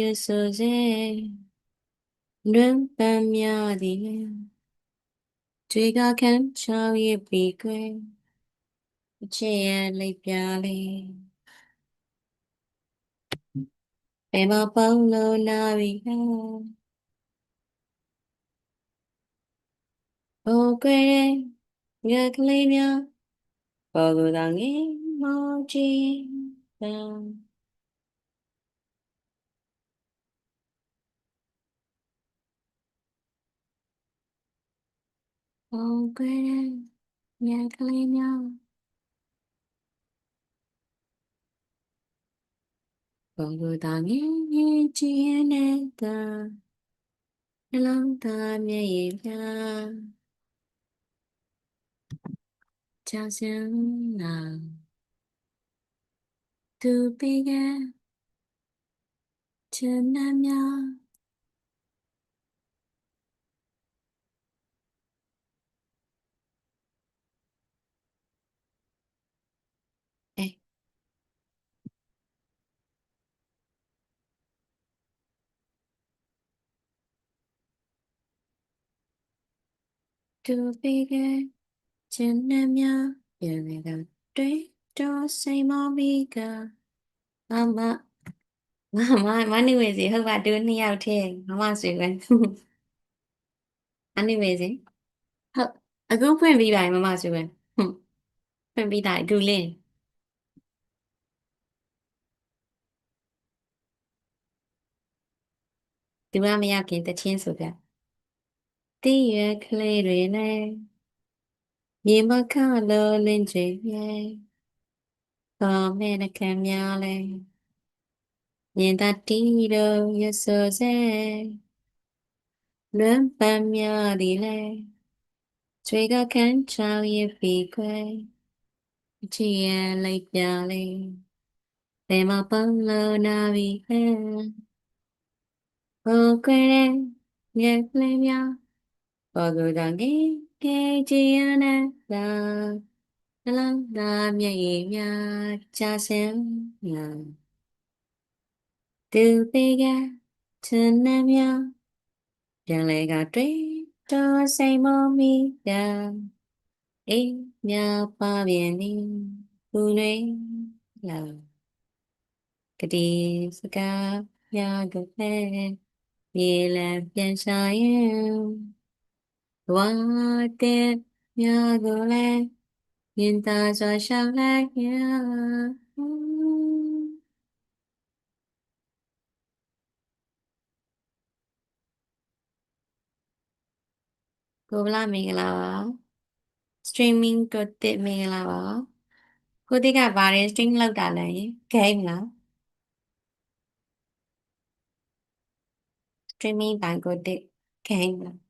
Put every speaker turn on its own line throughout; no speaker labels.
ရဆိုစေလွန်ပန်းများသည်တွေကခံချောင်းရပြီးကွယ်အချစ်ရဲ့လိပ်ပြလေးဘယ်မှာပေါင်းလို့နာပြီလဲဟိုကွယ်ငါကလေးများပေါ်ကိုယ်တော်ငယ်မောချင်တန် ဟိုကွယ်ငါကလေးများပေါ်ကိုယ်တော်ငယ်ချင်တဲ့နှလုံးသားမျက်ရည်ပြချာစင်လာသူပေးကချင်နှမြအေး သူပေးကချင်နှမြပြန်လေကတွေ့တော့စိတ်မမီကမမမမမနေဝေစီဟုတ်ပါတူနှစ်ယောက်ထဲမမဆွေပဲအနိဝေစီဟုတ်အခုဖွင့်ပြီးပါပြီမမဆွေပဲဟုတ်ဖွင့်ပြီးတာဒူလင်းသူကမရောက်ခင်တချင်းဆိုပြ တည်ရကလေးတွေနဲ့မြေမခလောလင်းချင်ရဲ့ကောင်းမဲ့နှခံများလဲမြင်တတ်တီတော့ရဆိုစေလွမ်းပန်းများသည်လဲချွေကခန်းချောင်းရပြီးခွဲအချီရလိုက်ပြလေးဘယ်မှာပေါင်းလို့နာပြီလဲဟိုကွယ်ငယ်ကလေးများ ပေါ်ကိုယ်တော်ငယ်ကဲချင်ရတဲ့သာနှလုံးသားမျက်ရည်များချစင်လာသူပေးကချင်နှမြပြန်လဲကတွေ့တော်စိတ်မမီပြန်အေးမြပါပြန်နေသူတွေလာကတိစကားရကလေးမြေလံပြန်ရှာရင် ဝါတဲ့မြကိုလည်းရင်သာစွာရှောက်လိုက်ရကိုဗလာမင်္ဂလာပါ streaming ကိုတစ်မင်္ဂလာပါကိုတိကဗားရဲ stream လောက်တာလဲဂိမ်းလား streaming ဘိုင်ကိုတစ်ဂိမ်းလား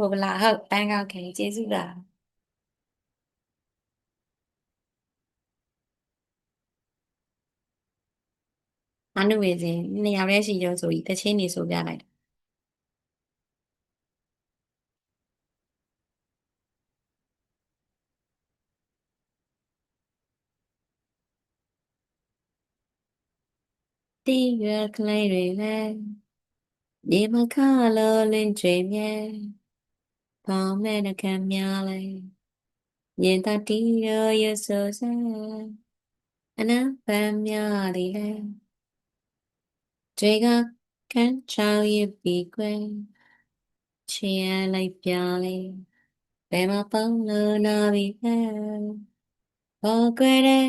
ကိုဗလာဟုတ်တန်းကောက်ခင်ကျေးဇူးပါအနုဝေစဉ်နှစ်ယောက်တည်းရှိကြဆိုပြီးတချင်းနေဆိုပြလိုက်တီးရကလေးတွေလည်းဒီမခလောလင်းချွေမြဲ ပေါင်းမဲ့နှခံများလဲမြင်တတ်တီရရဆိုစံအနံပန်းများသည်လဲတွေကခန်းချောင်းရပြီးကွယ်ချီရလိုက်ပြလေဘယ်မှာပေါင်းလို့နာပြီလဲဘောကွယ်တဲ့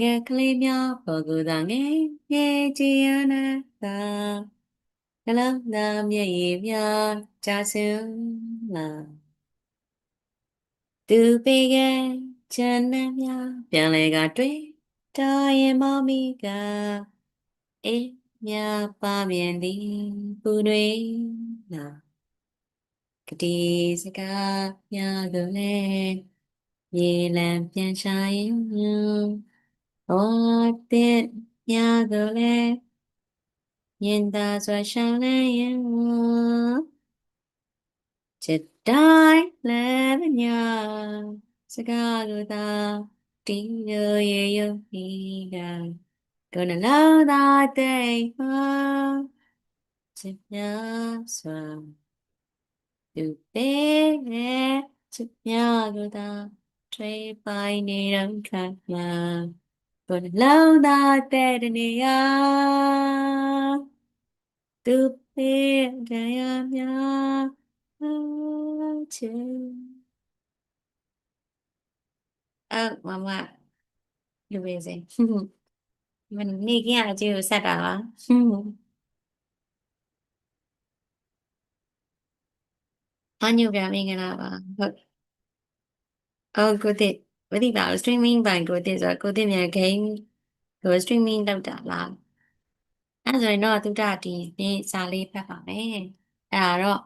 ငယ်ကလေးများပေါ်ကူသာငယ်ငယ်ကြည်ရနာသာနှလုံးသားမျက်ရည်များ ကြဆင်းလာသူပေးကချမ်းနဲ့များပြန်လေကတွေ့တော်ရင်မောမီကအေးမြပါပြန်သည်ပူတွေနာကတိစကားများကိုလည်းရေလံပြန်ရှာရင်ဟောတဲ့များကိုလည်းရင်သာစွာရှောင်းလဲရင် ချစ်တိုင်းလည်းညာစကားကိုသာတီးရရရုပ်ပြီးကကိုယ်နှလုံးသားတိမ်မှာချစ်များစွာသူပေးတဲ့ချစ်များကိုသာထွေးပိုင်နေတော့ခံမှာကိုယ်နှလုံးသားတဲ့နေရာသူပေးတဲ့များ ချစ်အော်မမလူပဲစေမနေခင်အကျိုးဆက်တာပါအညုပြမင်္ဂလာပါဟုတ်အော်ကိုတိဝတိပါ streaming ဘိုင်ကိုတိဆိုကိုတိမြန် game ကို streaming လုပ်တာလားအဲ့ဆိုရင်တော့သူတဒီနေ့စာလေးဖတ်ပါမယ်အဲ့ဒါတော့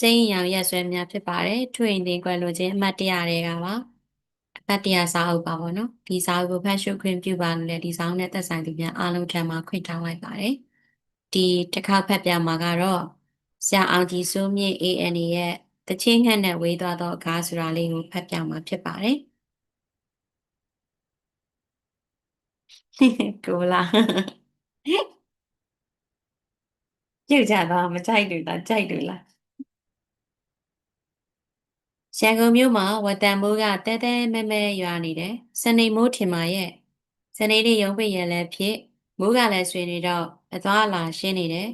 စိတ်ရောင်ရက်ဆွဲများဖြစ်ပါတယ်ထွေရင်တင်ကွယ်လိုခြင်းအမှတ်တရတွေကပါအမှတ်တရစာအုပ်ပါပေါ့နော်ဒီစာအုပ်ကိုဖတ်ရှုခွင့်ပြုပါလို့လည်းဒီစာအုပ်နဲ့သက်ဆိုင်သူများအားလုံးထံမှာခွင့်တောင်းလိုက်ပါတယ်ဒီတစ်ခါဖတ်ပြမှာကတော့ဆရာအောင်ကြည်စိုးမြင့် ANA ရဲ့တချင်းငှက်နဲ့ဝေးသွားသောအခါဆိုတာလေးကိုဖတ်ပြမှာဖြစ်ပါတယ်ကိုလာပြုတ်ကြတော့မကြိုက်လို့လားကြိုက်လို့လား ရန်ကုန်မြို့မှာဝတန်မိုးကတဲတဲမဲမဲရွာနေတယ်စနေမိုးထင်ပါရဲ့စနေနေ့ရုံးပိတ်ရလည်းဖြစ်မိုးကလည်းဆွေနေတော့အသွားအလာရှင်းနေတယ်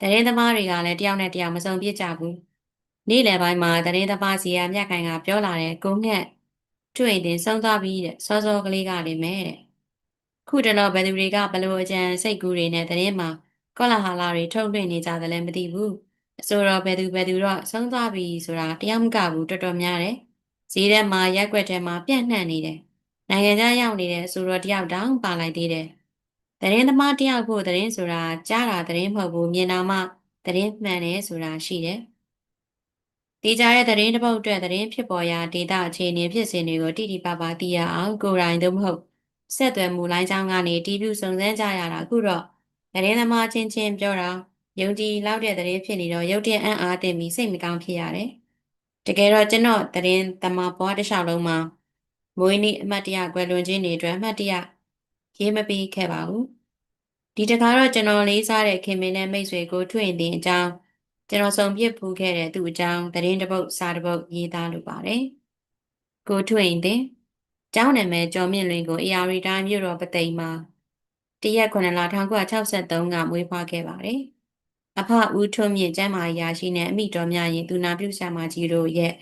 တရင်သမားတွေကလည်းတယောက်နဲ့တယောက်မစုံပြစ်ကြဘူးနေ့လယ်ပိုင်းမှာတရင်သမားစီယာမြတ်ခိုင်ကပြောလာတယ်ကိုငှက်တွေ့ရင်ဆုံးသွားပြီတဲ့စောစောကလေးကလည်းမဲတဲ့ခုတလောဘယ်သူတွေကဘလို့အကြံစိတ်ကူးတွေနဲ့တရင်မှာကောလာဟာလာတွေထုတ်လွှင့်နေကြတယ်လည်းမသိဘူးအ ဆိုတော့ဘယ်သူဘယ်သူတော့ဆုံးသွားပြီဆိုတာတယောက်မကဘူးတော်တော်များတယ်ဈေးထဲမှာရက်ွက်ထဲမှာပြန့်နှံ့နေတယ်နိုင်ငံခြားရောက်နေတယ်ဆိုတော့တယောက်တောင်ပါလိုက်သေးတယ်တရင်သမားတယောက်ဖို့တရင်ဆိုတာကြားတာတရင်မဟုတ်ဘူးမြင်တာမှတရင်မှန်တယ်ဆိုတာရှိတယ်တေချာတဲ့သတင်းတစ်ပုဒ်အတွက်သတင်းဖြစ်ပေါ်ရာဒေတာအခြေအနေဖြစ်စဉ်တွေကိုတိတိပပသိရအောင်ကိုယ်တိုင်သို့မဟုတ်ဆက်သွယ်မှုလိုင်းကြောင်းကနေတီးပြစုံစမ်းကြရတာအခုတော့သတင်းသမားချင်းချင်းပြောတာ ယုံကြည်လောက်တဲ့သတင်းဖြစ်နေတော့ရုပ်တရက်အံ့အားတင်ပြီးစိတ်မကောင်းဖြစ်ရတယ်။တကယ်တော့ကျွန်တော်သတင်းသမားဘွားတစ်လျှောက်လုံးမှာမွေးနေ့အမှတ်တရကွယ်လွန်ခြင်းတွေအတွက်အမှတ်တရရေးမပေးခဲ့ပါဘူး။ဒီတခါတော့ကျွန်တော်လေးစားတဲ့ခင်မင်းနဲ့မိတ်ဆွေကိုထွင်တင်အကြောင်းကျွန်တော်ဆုံးပြစ်ဖူးခဲ့တဲ့သူ့အကြောင်းသတင်းတစ်ပုဒ်စာတစ်ပုဒ်ရေးသားလိုပါတယ်။ကိုထွင်တင်ကျောင်းနာမည်ကျော်မြင့်လွင်ကို AR တိုင်းမြို့တော်ပသိမ်မှာတရက်9လ1963ကမွေးဖွားခဲ့ပါတယ်။ အဖဦးထွန်းမြင့်ကျမ်းမာရာရှိနဲ့အမိတော်များရင်သူနာပြုဆရာမကြီးတို့ရဲ့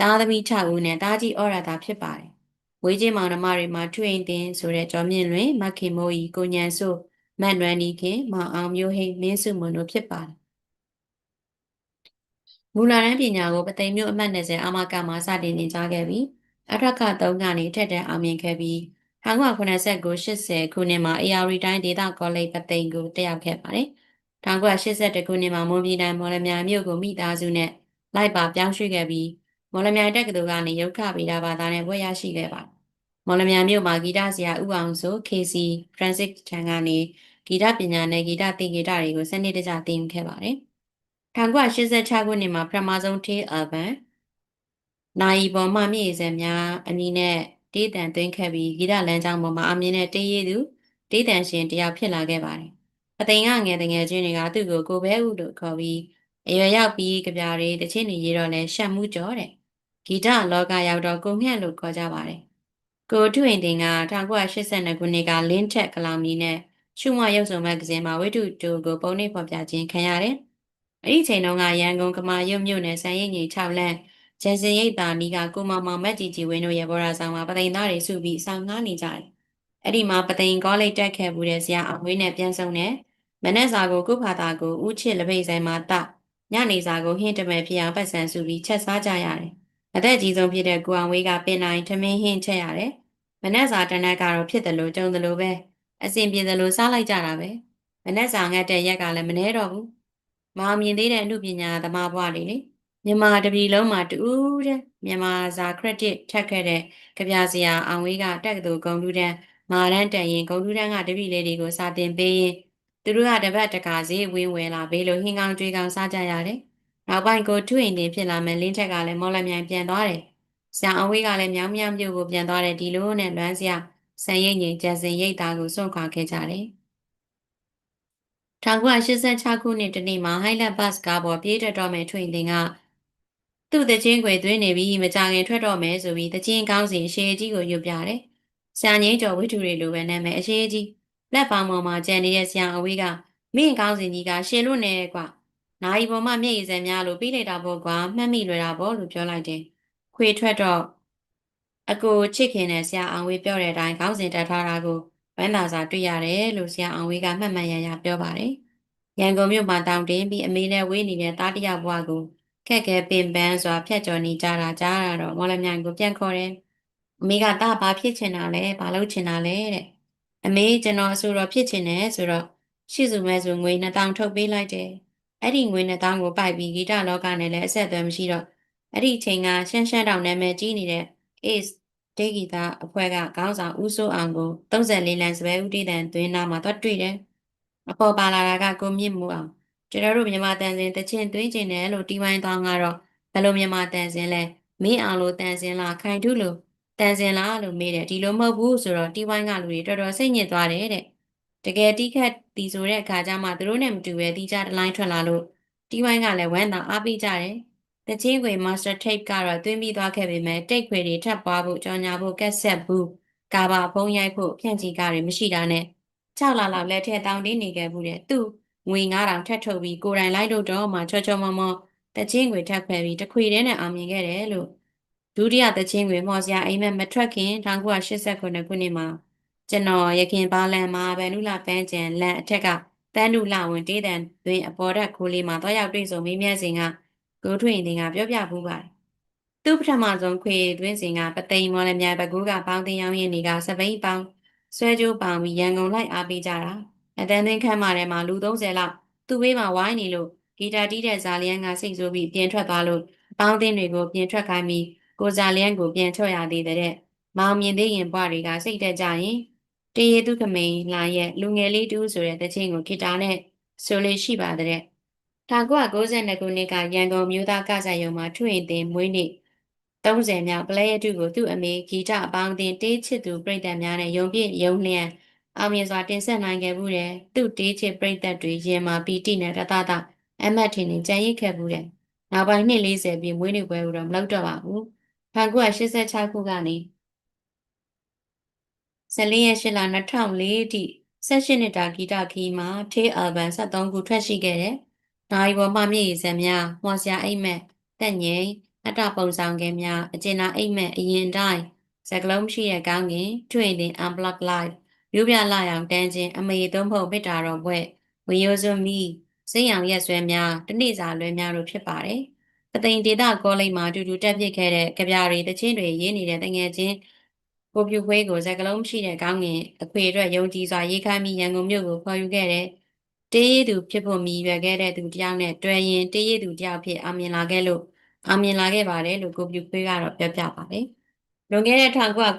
သားသမီး6ဦးနဲ့သားကြီးဩရတာဖြစ်ပါတယ်။ဝေးချင်းမောင်နှမတွေမှာထွင်တင်ဆိုတဲ့ကျော်မြင့်လွင်မခင်မိုးကြီးကိုညံဆိုမတ်နွမ်းဒီခင်မောင်အောင်မျိုးဟိမင်းစုမွန်တို့ဖြစ်ပါတယ်မူလာတန်းပညာကိုပသိမ်မြို့အမှတ်20အာမကမှာစတင်သင်ကြားခဲ့ပြီးအထက်က3ကနေထက်တန်းအောင်မြင်ခဲ့ပြီး1989-80ခုနှစ်မှာ AR တိုင်းဒေသကောလိပ်ပသိမ်ကိုတက်ရောက်ခဲ့ပါတယ်။ 1982ခုနှစ်မှာမွန်ပြည်နယ်မော်လမြိုင်မြို့ကိုမိသားစုနဲ့လိုက်ပါပြောင်းရွှေ့ခဲ့ပြီးမော်လမြိုင်တက္ကသိုလ်ကနေရုပ်ခဗေဒဘာသာနဲ့ဘွဲ့ရရှိခဲ့ပါတယ်။မော်လမြိုင်မြို့မှာဂီတဆရာဥအောင်ဆို KC Francis ထံကနေဂီတပညာနဲ့ဂီတသင်ဂီတတွေကိုစနစ်တကျသင်ယူခဲ့ပါတယ်။1986ခုနှစ်မှာပထမဆုံးထေးအဘန်နိုင်ပေါ်မှမြေစံများအမည်နဲ့တေးတန်သွင်းခဲ့ပြီးဂီတလမ်းကြောင်းပေါ်မှာအမြင်နဲ့တေးရည်သူတေးတန်ရှင်တယောက်ဖြစ်လာခဲ့ပါတယ်။ အသိငယ်ငယ်တငယ်ချင်းတွေကသူ့ကိုကိုဘဲဥလို့ခေါ်ပြီးအရွယ်ရောက်ပြီးကြပြားတွေတချင်းတွေရေးတော့လဲရှက်မှုကြောတဲ့ဂီတလောကရောက်တော့ကိုငှက်လို့ခေါ်ကြပါတယ်။ကိုထွင်တင်က1982ခုနှစ်ကလင်းထက်ကလောင်မီနဲ့ရှုမရုပ်စုံမဂ္ဂဇင်းမှာဝိတုတူကိုပုံနှိပ်ဖော်ပြခြင်းခံရတယ်။အဲ့ဒီချိန်တုန်းကရန်ကုန်ကမာရုပ်မြို့နယ်စံရိပ်ကြီး6လမ်းဂျန်စင်ရိပ်သာနီးကကိုမောင်မောင်မက်ကြီးကြီးဝင်းတို့ရဲ့ဘော်ရာဆောင်မှာပသိမ်သားတွေစုပြီးဆောင်ငားနေကြတယ်။ အဲ့ဒီမှာပသိမ်ကောလိပ်တက်ခဲ့ဘူးတဲ့ဆရာအဝေးနဲ့ပြန်ဆုံတယ်။မနက်စာကိုကုဖာတာကိုဦးချစ်လက်ပိတ်ဆိုင်မှာတညနေစာကိုဟင်းတမဲဖြစ်အောင်ပတ်စံစုပြီးချက်စားကြရတယ်။အသက်ကြီးဆုံးဖြစ်တဲ့ကိုအောင်ဝေးကပင်နိုင်ထမင်းဟင်းချက်ရတယ်။မနက်စာတနက်ကတော့ဖြစ်တယ်လို့ကြုံတယ်လို့ပဲအစဉ်ပြေတယ်လို့စားလိုက်ကြတာပဲ။မနက်စာငတ်တဲ့ရက်ကလည်းမနှဲတော့ဘူး။မအောင်မြင်သေးတဲ့အမှုပညာသမားဘွားလေးလေမြန်မာတပြည်လုံးမှာတူးတဲ့မြန်မာစာခရက်ဒစ်ထက်ခဲ့တဲ့ကြပြစရာအောင်ဝေးကတက်ကတူဂုံတူးတ န်းမာရန်တန်ရင်ဂုံတူးတန်းကတပြည်လေးတွေကိုစာတင်ပေးရင်သူတို့ကတပတ်တကာစီဝင်းဝဲလာဘေးလိုဟင်းကောင်းကြွေးကောင်းစားကြရတယ်နောက်ပိုင်းကိုထွင်တင်ဖြစ်လာမယ်လင်းထက်ကလည်းမော်လမြိုင်ပြန်သွားတယ်ဆရာအောင်ဝေးကလည်းမြောင်းမြောင်းမြို့ကိုပြန်သွားတယ်ဒီလိုနဲ့လွမ်းစရာဆန်ရိပ်ငင်ကျန်စင်ရိပ်သားကိုစွန့်ခွာခဲ့ကြတယ်1986ခုနှစ်တနေ့မှာဟိုင်လက်ဘတ်ကားပေါ်ပြေးတက်တော့မယ်ထွင်တင်ကသူ့တချင်းခွေသွင်းနေပြီးမကြခင်ထွက်တော့မယ်ဆိုပြီးတချင်းကောင်းစီအရှိကြီးကိုယူပြတယ်။ ဆရာငင်းကျော်ဝိထုတွေလိုပဲနာမည်အရှိကြီးလက်ပါမော်မှာကျန်နေတဲ့ဆရာအဝေးကမင်းကောင်းစီကြီးကရှင်လို့နေကွာ။နိုင်ပေါ်မှာမျက်ရည်စံများလို့ပြီးလိုက်တာပေါ့ကွာမှတ်မိလွယ်တာပေါ့လို့ပြောလိုက်တယ်။ခွေထွက်တော့အကိုချစ်ခင်တဲ့ဆရာအောင်ဝေးပြောတဲ့အတိုင်းခေါင်းစဉ်တက်ထားတာကိုဝမ်းသာစွာတွေ့ရတယ်လို့ဆရာအောင်ဝေးကမှတ်မှန်ရရပြောပါတယ်။ရန်ကုန်မြို့မှာတောင်တင်းပြီးအမေနဲ့ဝေးနေတဲ့တားတရဘွားကိုခက်ခဲပင်ပန်းစွာဖြတ်ကျော်နေကြတာကြားရတော့မော်လမြိုင်ကိုပြန်ခေါ်တယ်။ အမေကတာဘာဖြစ်ချင်တာလဲဘာလုပ်ချင်တာလဲတဲ့အမေကျွန်တော်အဆိုတော်ဖြစ်ချင်တယ်ဆိုတော့ရှိစုမဲဆိုငွေ2000ထုတ်ပေးလိုက်တယ်။အဲ့ဒီငွေ2000ကိုပိုက်ပြီးဂီတလောကနဲ့လည်းအဆက်အသွယ်မရှိတော့အဲ့ဒီချိန်ကရှမ်းရှမ်းတောင်နာမည်ကြီးနေတဲ့ Ace ဒေဂီတာအဖွဲ့ကခေါင်းဆောင်ဦးစိုးအောင်ကို34လမ်းစပယ်ဦးတည်တန်သွင်းနာမှာတော့တွေ့တယ်။အပေါ်ပါလာတာကကိုမြင့်မှုအောင်ကျွန်တော်တို့မြန်မာတန်စင်တချင်းသွင်းကျင်တယ်လို့တီဝိုင်းတောင်းကတော့ဘယ်လိုမြန်မာတန်စင်လဲမင်းအောင်လို့တန်စင်လားခိုင်ထုလို့ တန်စင်လားလို့မေးတယ်ဒီလိုမဟုတ်ဘူးဆိုတော့တီဝိုင်းကလူတွေတော်တော်စိတ်ညစ်သွားတယ်တဲ့တကယ်တီးခတ်တီဆိုတဲ့အခါကျမှသူတို့နဲ့မတူပဲတီးကြတလိုင်းထွက်လာလို့တီဝိုင်းကလည်းဝမ်းသာအားပေးကြတယ်တချင်းခွေ master tape ကတော့သွင်းပြီးသွားခဲ့ပေမဲ့တိတ်ခွေတွေထပ်ပွားဖို့ကြော်ညာဖို့ကက်ဆက်ဘူးကာဘာဖုံးရိုက်ဖို့ဖြန့်ချီကားတွေမရှိတာနဲ့6လလောက်လက်ထက်တောင်းတင်းနေခဲ့ဘူးတဲ့သူ့ငွေ9000ထပ်ထုတ်ပြီးကိုယ်တိုင်လိုက်လို့တော့မှချောချောမောမောတချင်းငွေထပ်ခွဲပြီးတခွေတည်းနဲ့အောင်မြင်ခဲ့တယ်လို့ ဒုတိယတချင်းငွေမော်စရာအိမ်မက်မထွက်ခင်1989ခုနှစ်မှာကျွန်တော်ရခင်ပါလန်မှာဗန်နုလာပန်းကျန်လန်အထက်ကတန်းနုလာဝင်တေးတန်တွင်အပေါ်ဓာတ်ခိုးလေးမှာတော့ရောက်တွေ့ဆုံမေးမြန်းစဉ်ကကိုထွေရင်တင်ကပြောပြပူးပါတယ်သူ့ပထမဆုံးခွေတွင်းစဉ်ကပသိမ်မော်လမြိုင်ဘကူးကပေါင်းတင်ရောင်းရင်းတွေကစပိန်ပေါင်းဆွဲကြိုးပေါင်းပြီးရန်ကုန်လိုက်အားပေးကြတာအတန်းသွင်းခန်းမာထဲမှာလူ30လောက်သူ့ဘေးမှာဝိုင်းနေလို့ဂီတာတီးတဲ့ဇာလျန်ကစိတ်ဆိုးပြီးပြင်ထွက်သွားလို့အပေါင်းအသင်းတွေကိုပြင်ထွက်ခိုင်းပြီး ကိုဇာလျန်ကိုပြင်ချော့ရသေးတဲ့မောင်မြင်သေးရင်ဘွားတွေကစိတ်တက်ကြရင်တရေသူခမိန်လာရဲ့လူငယ်လေးတူးဆိုတဲ့တခြင်းကိုဂီတာနဲ့ဆိုလေးရှိပါတဲ့1992ခုနှစ်ကရန်ကုန်မြို့သားကစားရုံမှာထွင်တင်မွေးနေ့30မြောက်ပလဲရတုကိုသူ့အမေဂီတအပေါင်းအသင်းတေးချစ်သူပြည်သက်များနဲ့ယုံပြည့်ယုံလျံအောင်မြင်စွာတင်ဆက်နိုင်ခဲ့မှုတဲ့သူ့တေးချစ်ပြိသက်တွေရင်မာပီတိနဲ့တတတအမတ်ထင်နေကြံရစ်ခဲ့မှုတဲ့နောက်ပိုင်းနှစ်40ပြည့်မွေးနေ့ပွဲကိုတော့မလုပ်တော့ပါဘူး 1986ခုကနေ14ရက်8လ2004အထိ16နှစ်တာဂီတခီးမှာထေးအယ်ဘမ်73ခုထွက်ရှိခဲ့တဲ့နိုင်ပေါ်မှမြေရည်စံများဟော်စရာအိမ်မက်တက်ငိမ်အတပုံဆောင်ခဲများအကျဉ်းသားအိမ်မက်အရင်တိုင်းစကလုံးရှိရဲ့ကောင်းကင်ထွင်တင် unblock live မြို့ပြလာရောင်တန်းချင်းအမေသုံးဖို့ပိတာတော်ဘွဲ့ဝီယိုဇွန်မီစိတ်ရောင်ရက်ဆွဲများတနေ့စာလွဲများတို့ဖြစ်ပါတယ်။ ပသိမ်ဒေတာကောလိပ်မှာအတူတူတက်ပြစ်ခဲ့တဲ့ကြပြတွေတချင်းတွေရေးနေတဲ့တငယ်ချင်းကိုပြူခွေးကိုစကလုံးရှိတဲ့ကောင်းငင်အခွေအတွက်ယုံကြည်စွာရေးခိုင်းပြီးရန်ကုန်မြို့ကိုခေါ်ယူခဲ့တဲ့တေးရည်သူဖြစ်ဖို့မြည်ရွယ်ခဲ့တဲ့သူတယောက်နဲ့တွေ့ရင်တေးရည်သူတယောက်ဖြစ်အောင်မြင်လာခဲ့လို့အောင်မြင်လာခဲ့ပါတယ်လို့ကိုပြူခွေးကတော့ပြောပြပါတယ်။လွန်ခဲ့တဲ့1996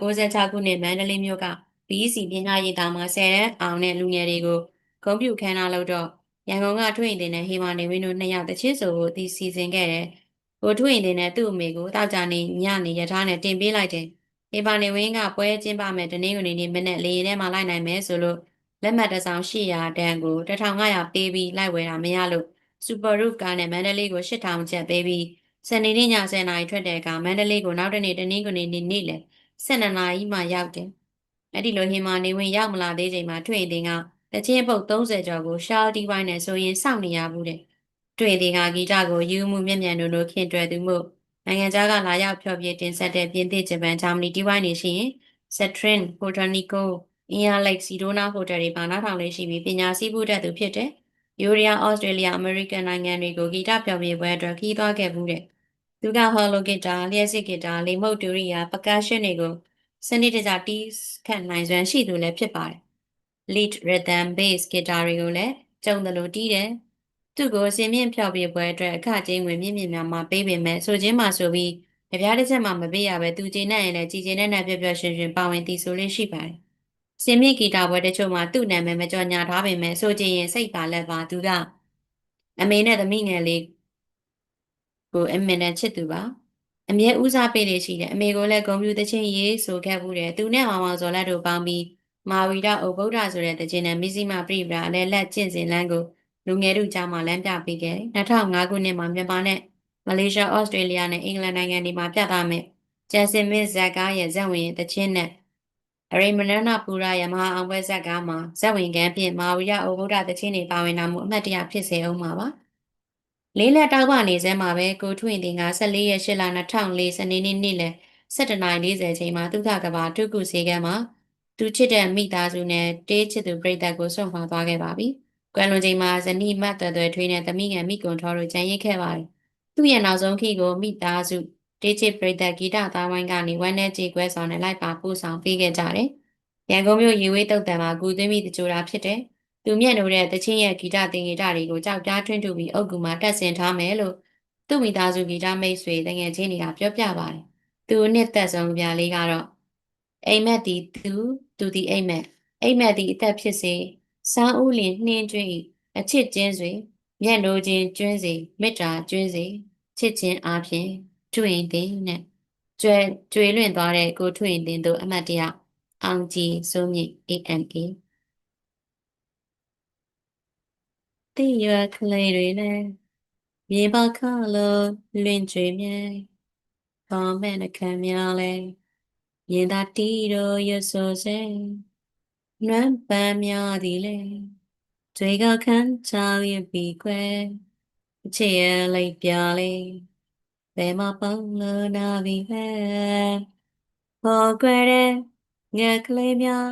ခုနှစ်မန္တလေးမြို့က BEC ပညာရေးတောင်မှာ10တန်းအောင်တဲ့လူငယ်တွေကိုဂုဏ်ပြုခန်းနာလို့တော့ရန်ကုန်ကထွေရင်တင်နဲ့ဟေမာနေဝင်းတို့နှစ်ယောက်တချစ်ဆိုကိုတီစီစဉ်ခဲ့တယ်။ ကိုထွေရင်တင်နဲ့သူ့အမေကိုတောက်ကြနေညနေရထားနဲ့တင်ပေးလိုက်တယ်။ဟေမာနေဝင်းကပွဲကျင်းပမဲ့တနင်္ဂနွေနေ့မနေ့လေရင်ထဲမှာလိုက်နိုင်မယ်ဆိုလို့လက်မှတ်တစ်စောင်800တန်းကို1500ပေးပြီးလိုက်ဝယ်တာမရလို့ Super Roof ကားနဲ့မန္တလေးကို8000ကျပ်ပေးပြီးစနေနေ့ည10:00နာရီထွက်တဲ့အခါမန္တလေးကိုနောက်တနေ့တနင်္ဂနွေနေ့နေ့လယ်12နာရီမှရောက်တယ်။အဲ့ဒီလိုဟင်မာနေဝင်ရောက်မလာသေးချိန်မှာထွေတင်ကတချင်းပုတ်30ကျော်ကိုရှားတီးပိုင်းနဲ့ဆိုရင်စောင့်နေရဘူးတဲ့ထွေ တင်ကဂီတကိုယူမှုမျက်မြန်တို့လိုခင်တွယ်သူမှုနိုင်ငံခြားကလာရောက်ဖျော်ဖြေတင်ဆက်တဲ့ပြင်သစ်ဂျပန်ဂျာမနီတီးပိုင်းနေရှိရင် Setrin, Botanico, India Lake, Sedona Hotel တွေပါနားထောင်လေးရှိပြီးပညာစည်းဖို့တတ်သူဖြစ်တယ်။ယူရီးယား၊ဩစတြေးလျ၊အမေရိကန်နိုင်ငံတွေကိုဂီတဖျော်ဖြေပွဲအတွက်ခီးသွားခဲ့ဘူးတဲ့။သူကဟော်လိုဂီတာ၊လျှက်စစ်ဂီတာ၊လေမုတ်တူရီယာ၊ပကာရှင်တွေကိုစနစ်တကျတီးခတ်နိုင်စွမ်းရှိသူလည်းဖြစ်ပါတယ်။ lead rhythm bass ဂီတာတွေကိုလည်းကြုံတယ်လို့တီးတယ်။ သူ့ကိုစင်မြင့်ဖျော်ပြပွဲအတွက်အခကျင်းဝင်မြင့်မြင့်များမှာပေးပေမဲ့ဆိုချင်းမှဆိုပြီးကြပြားတစ်ချက်မှမပေးရပဲသူကျေနဲ့ရင်လည်းကြည်ကျင်တဲ့နဲ့ပြပြရွှင်ရွှင်ပါဝင်တည်ဆိုလေးရှိပါတယ်။စင်မြင့်ဂီတာပွဲတချို့မှာသူ့နာမည်မကြော်ညာထားပေမဲ့ဆိုချင်းရင်စိတ်ပါလက်ပါသူကအမေနဲ့သမီးငယ်လေးကိုအမေနဲ့ချစ်သူပါအမြဲဦးစားပေးနေရှိတယ်အမေကိုလည်းဂုံပြူတချင်းရေးဆိုခဲ့ဘူးတယ်သူနဲ့မောင်မောင်ဇော်လက်တို့ပေါင်းပြီးမာဝီဒအိုဗုဒ္ဓဆိုတဲ့တခြင်းနဲ့မစ္စည်းမပြိပရာအလဲလက်ကျင့်စဉ်လမ်းကို လူငယ်တို့ကြားမှာလမ်းပြပေးခဲ့တယ်2005ခုနှစ်မှာမြန်မာနဲ့မလေးရှားဩစတြေးလျနဲ့အင်္ဂလန်နိုင်ငံတွေမှာပြသမယ်ကျန်စင်မင်းဇက်ကားရဲ့ဇက်ဝင်ရဲ့တခြင်းနဲ့အရိမနနာပူရာယမဟာအောင်ပွဲဇက်ကားမှာဇက်ဝင်ကန်းဖြင့်မာဝီဒအိုဗုဒ္ဓတခြင်းတွေပါဝင်လာမှုအမှတ်တရဖြစ်စေအောင်ပါပါလေးလက်တောက်ကနေစဲမှာပဲကိုထွင့်တင်က14ရက်8လ2004စနေနေ့နေ့လယ်17:40ချိန်မှာသုဒကဘာထုကုစေကမ်းမှာသူချစ်တဲ့မိသားစုနဲ့တေးချစ်သူပြိတ္တကိုဆုံးခွာသွားခဲ့ပါပြီ။ ကွယ်လွန်ချိန်မှာဇနီးမတ်တော်တော်ထွေးနဲ့တမိငယ်မိကွန်ထော်တို့ကြံရစ်ခဲ့ပါတယ်။သူ့ရဲ့နောက်ဆုံးခီကိုမိသားစုတေးချစ်ပြိတ္တဂီတသားဝိုင်းကနေဝမ်းနဲ့ကြေကွဲဆောင်နဲ့လိုက်ပါပို့ဆောင်ပေးခဲ့ကြတယ်။ရန်ကုန်မြို့ရေဝေးတုတ်တံမှာဂူသွင်းမိတကြိုတာဖြစ်တယ်။သူမျက်နှာတဲ့တချင်းရဲ့ဂီတသင်္ကေတတွေကိုကြောက်ကြားထွန်းထူပြီးအုပ်ကူမှာတက်ဆင်ထားမယ်လို့သူ့မိသားစုဂီတမိတ်ဆွေတငယ်ချင်းတွေကပြောပြပါတယ်။သူနှစ်သက်ဆုံးပြလေးကတော့အိမ်မက်တီသူသူဒီအိမ်မက်အိမ်မက်တီအသက်ဖြစ်စေ စားဦးလင်နှင်းကျွင်းအချစ်ကျင်းစွေမျက်နှိုးချင်းကျွင်းစေမေတ္တာကျွင်းစေချစ်ချင်းအားဖြင့်ထွင်သည်နဲ့ကျွဲကျွေလွင့်သွားတဲ့ကိုထွင်တင်တို့အမတ်တရအောင်ကြည်စိုးမြင့် AMA တိရကလေးတွေနဲ့မြေပါခလို့လွင်ကျွေမြဲကောင်းမဲ့နှခံများလဲရင်သာတီတို့ရဆိုစေ နွမ်းပန်းများသည်လေတွေကခန်းချောင်းရပြီခွဲအချစ်ရလိုက်ပြလေးဘယ်မှာပေါင်းလို့နာပြီဟဲ့ပေါ်ကြတဲ့ငါကလေးများ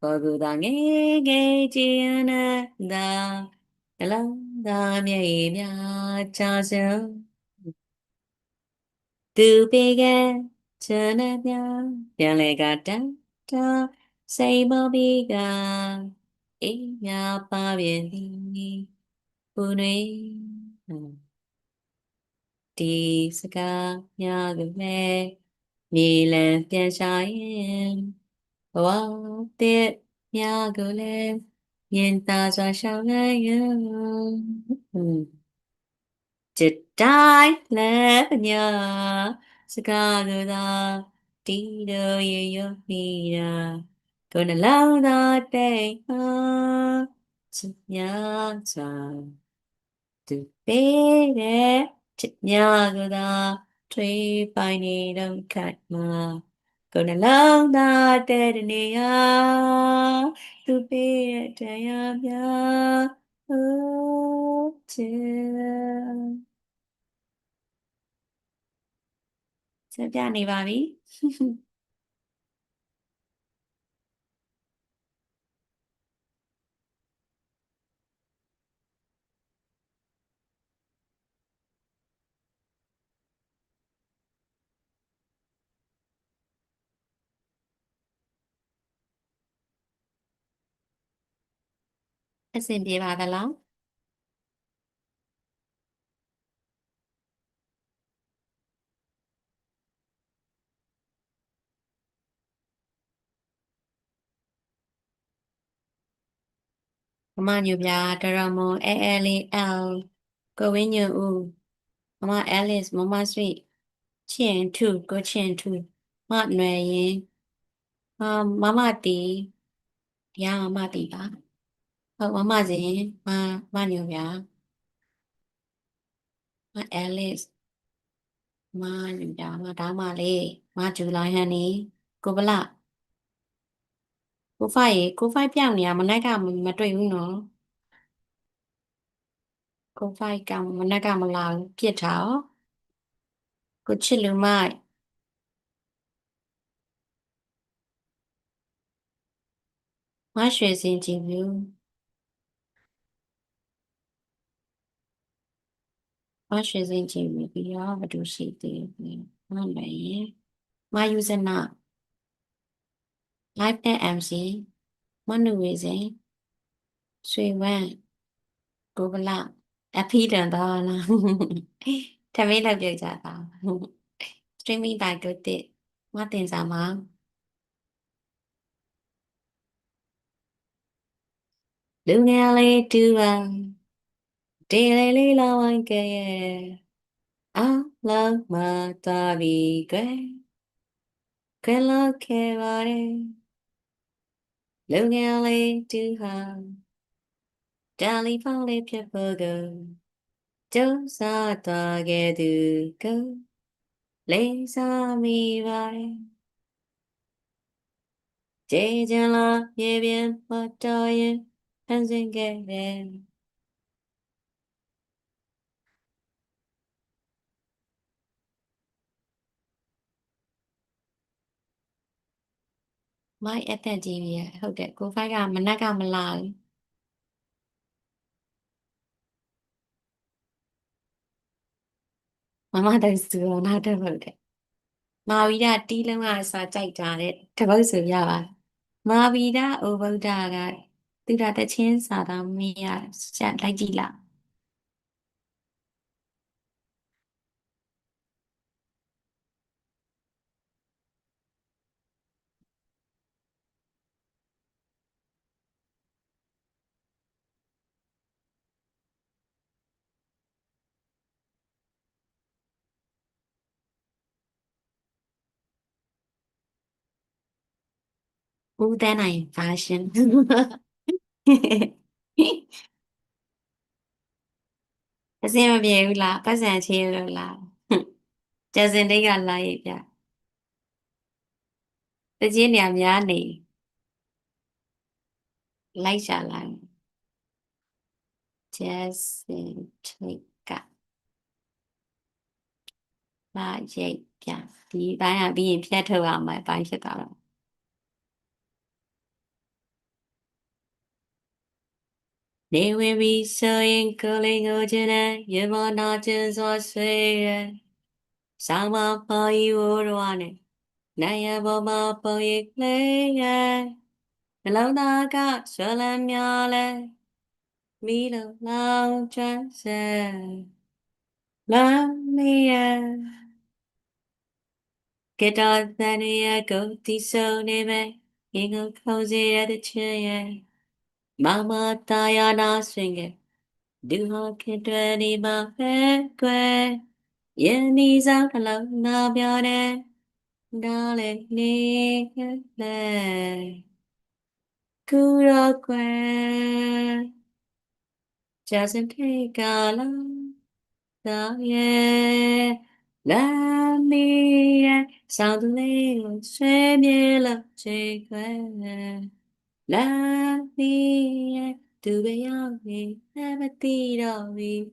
ပေါ်ကူတာငယ်ငယ်ကြည်ရနာနှလုံးသားမျက်ရည်များချာစုံသူပေကချမ်းနဲ့များပြန်လေကတန်တာစိတ်မဘီကအိမ်များပါပြန် Say mơ bi gà Ý nhà ba biển đi Bù nế. Ừ. Đi sơ ca nhà gửi mẹ Nì lè tia trái em. Hoa tiết nhà gửi lên Nhìn ta cho sao lẽ ừ. Chịt trái lê nhà Sơ ca gửi ta, Đi đời yêu yêu đi đời tôi là lao that day, ha chit nha cha từ bê đê chit nha gô đa truy bài ni đông cát mà tôi là lao đa đê ni từ bê đê ya ya ô chê sẽ ra này bà biết အဆင်ပြေပါသလားမမညူပြဒရမွန် ALL ကိုဝင်းညူဦးမမ Alice မမဆွေချင်ထုကိုချင်ထုမနွယ်ရင်အာမမတီတရားမမတီပါ ဟုတ်မမစဉ်မမညူပြမ Alice မညူပြမဒါမလေးမဂျူလိုင်းဟန်နီကိုဗလာကိုဖိုင်ကိုဖိုင်ပြောင်းနေရမနက်ကမတွေ့ဘူးနော်ကိုဖိုင်ကမနက်ကမလာဘူးပြစ်ထားရောကိုချစ်လူမိုက်မရွှေစင်ကြည်ဘူး မရွှေစင်ကြည်ဘူးပြီးတော့ဘာလို့ရှိသေးလဲမလည်းမယူဇနာ live နဲ့ MC မနုဝေစင်ဆွေဝမ်းကိုဗလာအဖီးတန်တော့လားထမင်းလောက်ပြုတ်ကြတာ streaming by တို့တဲ့မတင်စားမှာလူငယ်လေးတူပါ တေးလေးလေးလာဝိုင်းကဲအာလောက်မှသွားပြီကွယ်ခွင်လောက်ခဲ့ပါတယ်လူငယ်လေးတူဟာတာလီဖုန်းလေးဖြစ်ဖို့ကိုကျုံးစားသွားခဲ့သူကိုလေးစားမိပါတယ်ကျေချင်လာ မြေပြင်မတော်ရင်ဖန်ဆင်းခဲ့တယ်မိုက်အသက်ကြီးပြီဟုတ်တယ်ကိုဖိုက်ကမနက်ကမလာဘူးမမတိုင်စူတော့နောက်တော့ဟုတ်တယ်မာဝီဒတီးလုံးကအစာကြိုက်တာတဲ့တပုတ်ဆိုရပါမာဝီဒအိုဗုဒ္ဓကသူတာတချင်းစာသားမင်းရဆက်လိုက်ကြည့်လား ဦးတန်းနိုင်ဘာရှင်အစင်မပြေဘူးလားပတ်စံချင်းလို့လားကျစင်တိတ်ကလာရိပ်ပြတချင်းနေရာများနေလိုက်ရှာလိုက်ကျစင်ထိတ်ကလာရိပ်ပြဒီဘိုင်းကပြီးရင်ဖြတ်ထုတ်အောင်မယ်ဘိုင်းဖြစ်သွားတော့ နေဝင်ပြီးဆိုရင်ကိုလေးကိုခြင်းနဲ့ရေမနာခြင်းစွာဆွေရဆောင်းမပေါ်ရီဝရနဲ့နိုင်ရပေါ်မှာပုံရိပ်လေးရနှလုံးသားကဆွလန်းများလဲမိလုံးလောင်ချမ်းစဲလမ်းမရကတော်တန်ရကိုတီဆုံနေမယ်ငငခုံစီရတဲ့ချင်ရဲ့ မမတာယာနာဆွင်ကဒူဟခင်တွယ်နေမှာပဲကွယ်ယင်းဒီစားကလုံးနာပြောတယ်ဒါလည်းနေလေကူရောကွယ်ကြာစင်ထေကလာသာရဲ့လာမီရဲ့ဆောင်းသူလေးကိုဆွဲပြေလို့ချေခွဲ လာမီရဲ့သူပဲရောက်နေမသိတော့ဘူး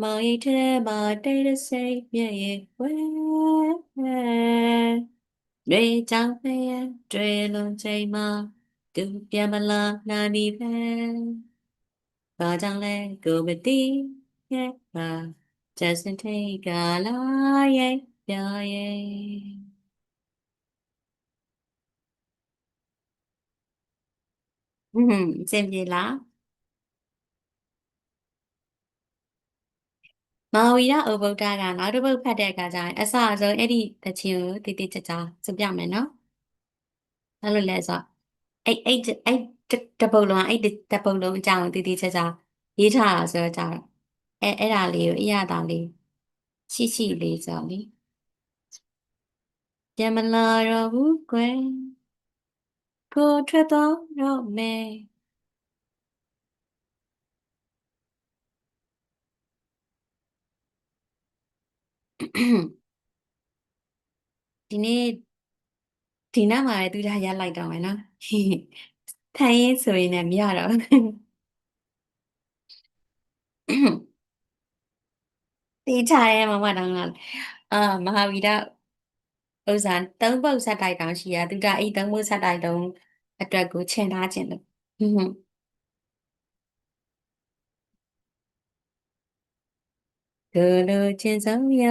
မောင်ရိပ်ထဲမှာတိတ်တဆိတ်မြဲ့ရဲ့ဝဲတွေကြောင့်ပဲတွေလုံးချိန်မှာသူပြန်မလာနိုင်ပြီပဲဘာကြောင့်လဲကိုမသိရဲ့ပါကျစင်ထိတ်က လာရဲ့ပြရဲ့ဟွန်းစင်ပြေလားမာဝီရအိုဗုဒ္ဓကနောက်တစ်ပုတ်ဖတ်တဲ့အခါကျရင်အစအဆုံးအဲ့ဒီတခြင်းကိုတည်တည်ကြကြစပြမယ်နော်။ဘာလို့လဲဆိုတော့အဲ့အဲ့အဲ့တပုတ်လုံးအဲ့တပုတ်လုံးအကြောင်းတည်တည်ကြကြရေးထားတာဆိုတော့ကြတော့အဲ့အဲ့ဒါလေးကိုအရာတာလေးရှိရှိလေးဆိုလေပြန်မလာတော့ဘူးကွယ် ကိုထွက်တော့တော့မယ်ဒီနေ့ဒီနောက်မှာလည်းသူဒါရလိုက်တော့မယ်နော်ထိုင်ရင်ဆိုရင်လည်းမရတော့တေးချရဲမမတောင်းလာအာမဟာဝီရဥစ္စာသုံးပုတ်ဆက်တိုက်တောင်ရှိရသူဒါအဲ့သုံးပုတ်ဆက်တိုက်တုံး အတွက်ကိုချင်ထားခြင်းလို့ဟွန်းဒုလိုချင်းဆောင်ရ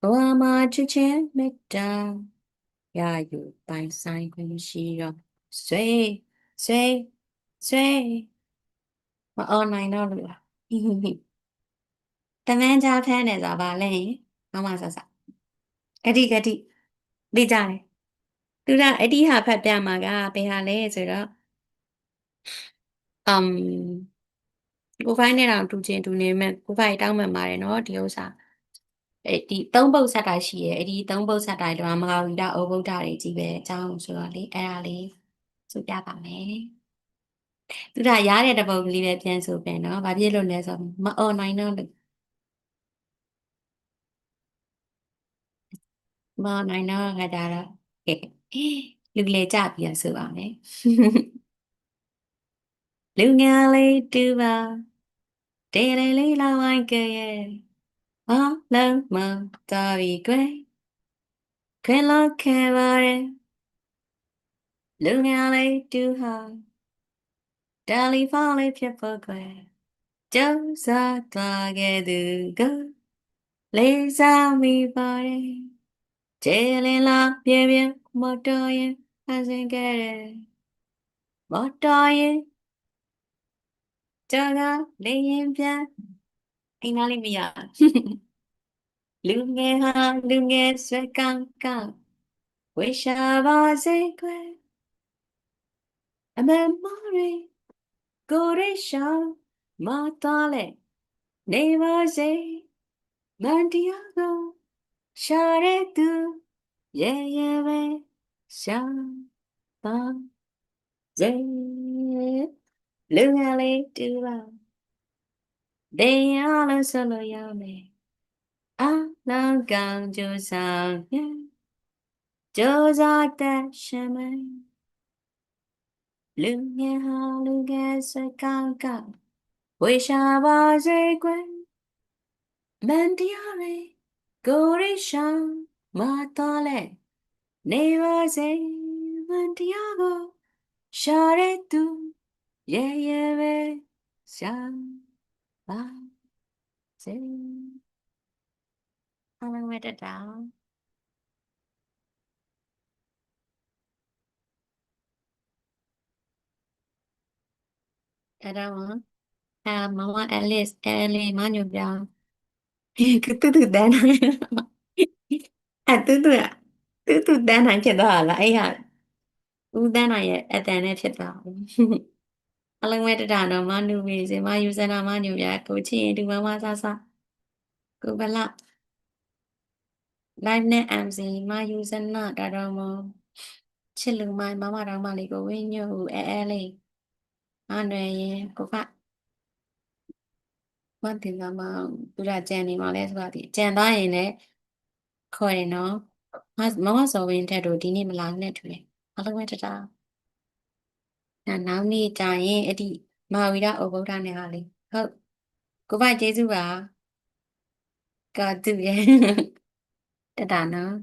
ဘဝမှာချစ်ချင်းမေတ္တာရယူပိုင်ဆိုင်ခွင့်ရှိတော့ဆွေဆွေဆွေမအွန်လိုင်းတော့လို့လားတမန်ကြားဖမ်းနေဆိုတာဗာလဲမမဆဆဂတိဂတိသိကြတယ် သူကအဲ့ဒီဟာဖတ်ပြမှာကဘယ်ဟာလဲဆိုတော့ um ကိုဖိုင်းနဲ့တော့တူချင်းတူနေမဲ့ကိုဖိုင်းတောင်းမှန်ပါတယ်နော်ဒီဥစ္စာအဲ့ဒီသုံးပုတ်ဆက်တာရှိရဲ့အဲ့ဒီသုံးပုတ်ဆက်တာတော့မဟာဝိဒဩဗုဒ္ဓတွေကြီးပဲအကြောင်းဆိုတော့လေအဲ့ဒါလေးဆိုပြပါမယ်သူကရားတဲ့တပုတ်ကလေးပဲပြန်ဆိုပြန်နော်ဘာဖြစ်လို့လဲဆိုမအော်နိုင်တော့လို့မအော်နိုင်တော့ခါကြတော့ကဲ လူလေကြပြန်ဆိုပါမယ်လူငယ်လေးတူပါတေးလေးလေးလာဝိုင်းကရဲ့ဘာလုံးမတော်ပြီကွယ်ခွင်လောက်ခဲ့ပါရဲ့လူငယ်လေးတူဟာတယ်လီဖုန်းလေးဖြစ်ဖို့ကွယ်ကျုပ်စားသွားခဲ့သူကလေးစားမိပါတယ်ကျေလင်းလာပြပြမတော်ရင်ဖန်ဆင်းခဲ့တယ်မတော်ရင်ကြောကလေးရင်ပြန်အိမ်သားလေးမရလူင ယ်ဟာလူငယ်ဆွဲကောင်းကောင်းဝေရှာပါစေကွယ်အမေမော်ရီကိုရိ ရှောင်းမတော်လေနေပါစေမန်တရားကိုရှာရသူရဲရဲပဲရှာပါစေလူငယ်လေးတူပါဒေးရလို့ဆိုလို့ရမယ်အာလောင်ကောင်ကြိုးဆောင်ရဲ့ကြိုးစားတဲ့ရှင်မလူငယ်ဟာလူငယ်စကားကဝေရှာပါစေကွယ်မန်တရားလေးကိုရိရှောင်းမတော်လဲနေပါစေမန်တရားကိုရှာရ သူရဲရဲပဲရှာပါစေအားလုံးပဲတက်တာအဲ့တော့အာမမအဲလစ်အဲလေးမညိုပြောင်းကတူတူတန်းနိုင် အတူတူရတူတူတန်းနိုင်ဖြစ်သွားလားအဲ့ဟာဦးတန်းနိုင်ရဲ့အတန်နဲ့ဖြစ်သွားဘူးအလုံးမဲ့တတာတော့မနုဝေစင်မယူဇနာမညိုပြကိုချင်းတူမမဆဆကိုဘလ live နဲ့ MC မယူဇနာတာတော်မချစ်လူမိုင်းမမတော်မလေးကိုဝင်းညို့အဲအဲလေးအနွယ်ရင်ကိုကမတင်ကမသူရကြံနေမှာလဲဆိုတာဒီကြံသွားရင်လည်း ခေါ်ရင်နော်မမမစောဝင်းတက်တို့ဒီနေ့မလာနဲ့တူတယ်အလုံးမဲ့တတာနာနောက်နေ့ကြာရင်အဲ့ဒီမဟာဝီရဩဗုဒ္ဓနဲ့ဟာလေဟုတ်ကိုပိုက်ကျေးဇူးပါကာတူရဲ့တတာနော်